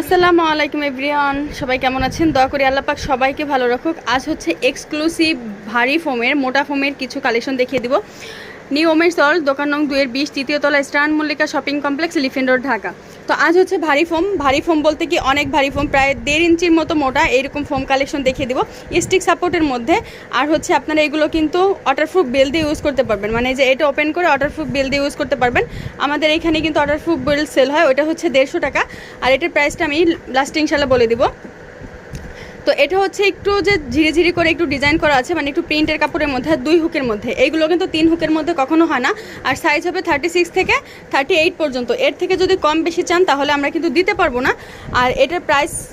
আসসালামু আলাইকুম এভরিওয়ান, সবাই কেমন আছেন? দয়া করে আল্লাপাক সবাইকে ভালো রাখুক। আজ হচ্ছে এক্সক্লুসিভ ভারী ফোমের মোটা ফোমের কিছু কালেকশন দেখিয়ে দিব। নিউ ওমের সল দোকান নং দুয়ের বিশ, তৃতীয় তলা স্টান Mallika shopping complex লিফেন road, Dhaka. তো আজ হচ্ছে ভারী ফোম। ভারী ফোম বলতে কি অনেক ভারী ফোম, প্রায় দেড় ইঞ্চির মতো মোটা এরকম ফোম কালেকশন দেখিয়ে দিব। স্টিক সাপোর্টের মধ্যে। আর হচ্ছে আপনারা এগুলো কিন্তু ওয়াটারপ্রুফ বেল দিয়ে ইউজ করতে পারবেন। মানে যে এটা ওপেন করে ওয়াটারপ্রুফ বেল দিয়ে ইউজ করতে পারবেন। আমাদের এখানে কিন্তু ওয়াটারপ্রুফ বেল সেল হয় ওটা হচ্ছে দেড়শো টাকা। আর এটার প্রাইসটা আমি লাস্ট ইনশাল্লাহ বলে দিব। তো এটা হচ্ছে একটু যে ঝিরি ঝিরি করে একটু ডিজাইন করা আছে মানে একটু প্রিন্টের কাপড়ের মধ্যে আর দুই হুকের মধ্যে। এইগুলো কিন্তু তিন হুকের মধ্যে কখনো হয় না। আর সাইজ হবে থার্টি সিক্স থেকে থার্টি এইট পর্যন্ত। এর থেকে যদি কম বেশি চান, তাহলে আমরা কিন্তু দিতে পারব না। আর এটার প্রাইস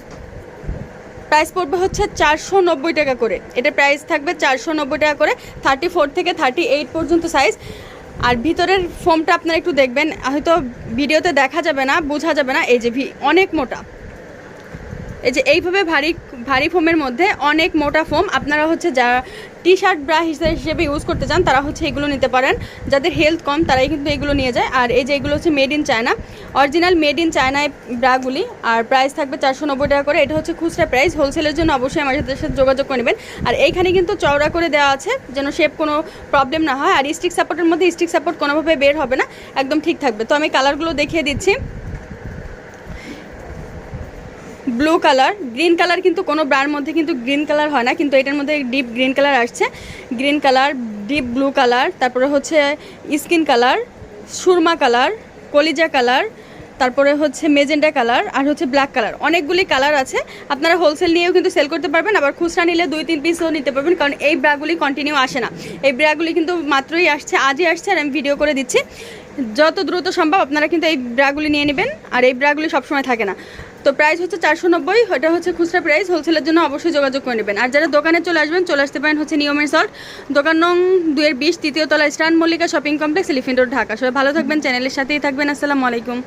প্রাইস পড়বে হচ্ছে চারশো নব্বই টাকা করে। এটার প্রাইস থাকবে চারশো নব্বই টাকা করে থার্টি থেকে থার্টি পর্যন্ত সাইজ আর ভিতরের ফোমটা আপনারা একটু দেখবেন। হয়তো ভিডিওতে দেখা যাবে না, বোঝা যাবে না, এই যে ভি- অনেক মোটা। এই যে এইভাবে ভারী ভারী ফোমের মধ্যে অনেক মোটা ফোম, আপনারা হচ্ছে যা টি শার্ট ব্রা হিসেবে ইউজ করতে চান, তারা হচ্ছে এগুলো নিতে পারেন। যাদের হেলথ কম, তারাই কিন্তু এগুলো নিয়ে যায়। আর এই যে এগুলো হচ্ছে made in China original made in চায়নায় ব্রাগুলি আর প্রাইস থাকবে চারশো নব্বই টাকা করে। এটা হচ্ছে খুচরা প্রাইস হোলসেলের জন্য অবশ্যই আমাদের সাথে যোগাযোগ করে নেবেন। আর এইখানে কিন্তু চওড়া করে দেওয়া আছে, যেন শেপ কোনো প্রবলেম না হয়। আর স্টিক সাপোর্টের মধ্যে স্টিক সাপোর্ট কোনোভাবে বের হবে না, একদম ঠিক থাকবে। তো আমি কালারগুলো দেখিয়ে দিচ্ছি। Blue colour. গ্রিন কালার কিন্তু কোনো ব্রার মধ্যে কিন্তু গ্রিন কালার হয় না, কিন্তু এটার মধ্যে ডিপ গ্রিন কালার আসছে। Green colour, deep blue colour, তারপরে হচ্ছে স্কিন কালার, সুরমা কালার, কলিজা কালার, তারপরে হচ্ছে মেজেন্ডা কালার আর হচ্ছে ব্ল্যাক কালার। অনেকগুলি কালার আছে। আপনারা হোলসেল নিয়েও কিন্তু সেল করতে পারবেন, আবার খুচরা নিলে দুই, তিন পিসও নিতে পারবেন, কারণ এই ব্রাগুলি কন্টিনিউ আসে না। এই ব্রাগুলি কিন্তু মাত্রই আসছে, আজই আসছে আর আমি ভিডিও করে দিচ্ছি। যত দ্রুত সম্ভব আপনারা কিন্তু এই ব্রাগুলি নিয়ে নেবেন, আর এই ব্রাগুলি সবসময় থাকে না। তো প্রাইস হচ্ছে চারশো নব্বই ওটা হচ্ছে খুচরা প্রাইস হোলসেলের জন্য অবশ্যই যোগাযোগ করে নেবেন। আর যারা দোকানে চলে আসবেন, চলে আসতে পারেন হচ্ছে নিয়মের সল্ট দোকান নং দুয়ের বিশ, তৃতীয় তলা স্টান Mallika shopping complex, elephant road, Dhaka. সবাই ভালো থাকবেন, চ্যানেলের সাথেই থাকবেন, আসসালামু আলাইকুম।